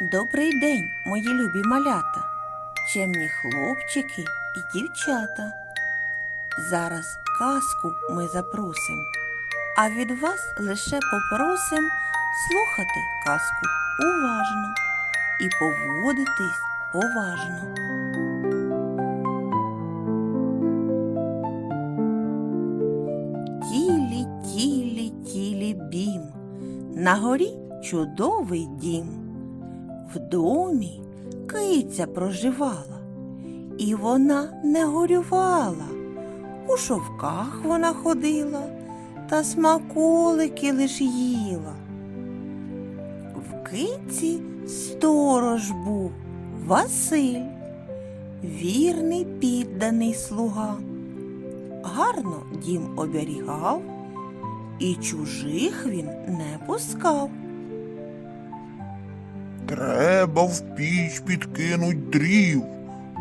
Добрий день, мої любі малята, чемні хлопчики і дівчата. Зараз казку ми запросим, а від вас лише попросим слухати казку уважно і поводитись поважно. Тілі, тілі, тілі бім. На горі чудовий дім. В домі киця проживала, і вона не горювала. У шовках вона ходила та смаколики лиш їла. В киці сторож був Василь, вірний підданий слуга. Гарно дім оберігав, і чужих він не пускав. Треба в піч підкинуть дрів,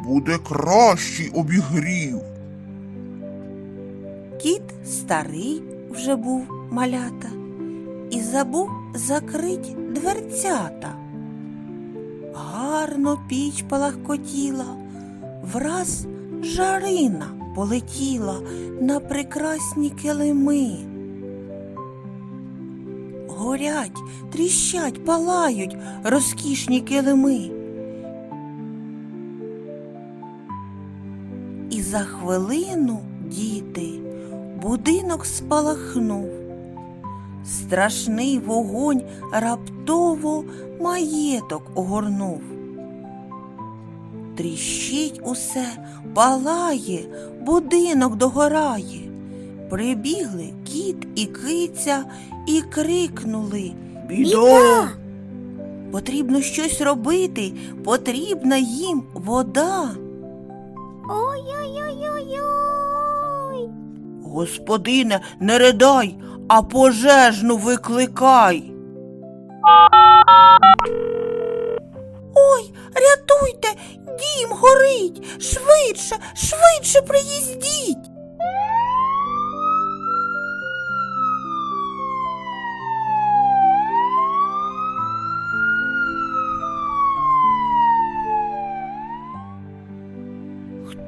буде кращий обігрів. Кіт старий вже був малята і забув закрить дверцята. Гарно піч палахкотіла, враз жарина полетіла на прекрасні килими. Горять, тріщать, палають розкішні килими. І за хвилину, діти, будинок спалахнув. Страшний вогонь раптово маєток огорнув. Тріщить усе, палає, будинок догорає. Прибігли кіт і киця і крикнули Біда! Потрібно щось робити, потрібна їм вода. Ой-ой-ой-ой-ой. Господине, не ридай, а пожежну викликай. Ой, рятуйте, дім горить. Швидше, швидше приїздіть.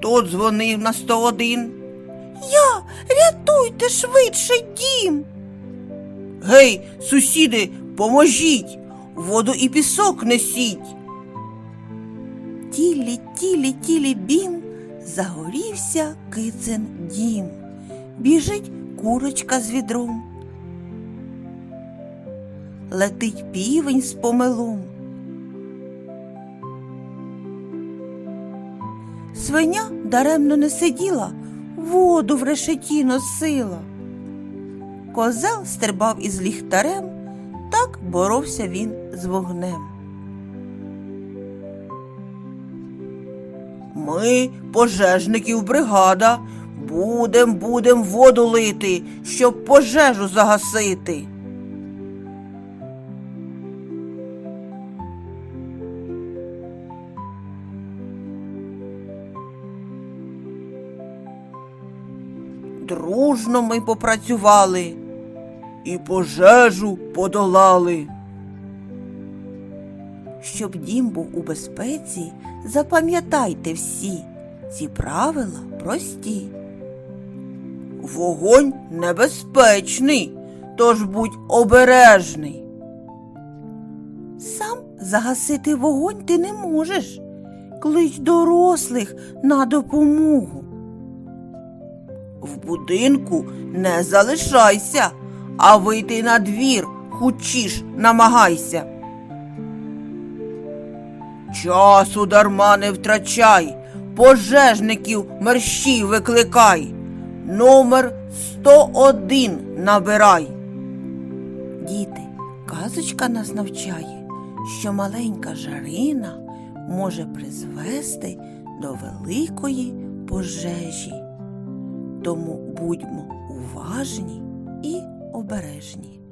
Хто дзвонив на 101? Я, рятуйте швидше дім. Гей, сусіди, поможіть, воду і пісок несіть. Тілі, тілі, тілі бім, загорівся кицин дім. Біжить курочка з відром. Летить півень з помелом. Свиня даремно не сиділа, воду в решеті носила. Козел стрибав із ліхтарем, так боровся він з вогнем. Ми, пожежників бригада, будем, будем воду лити, щоб пожежу загасити. Дружно ми попрацювали і пожежу подолали. Щоб дім був у безпеці, запам'ятайте всі, ці правила прості. Вогонь небезпечний, тож будь обережний. Сам загасити вогонь ти не можеш. Клич дорослих на допомогу. В будинку не залишайся, а вийти на двір хучіш намагайся. Часу дарма не втрачай, пожежників мерщій викликай. Номер 101 набирай. Діти, казочка нас навчає, що маленька жарина може призвести до великої пожежі. Тому будьмо уважні і обережні.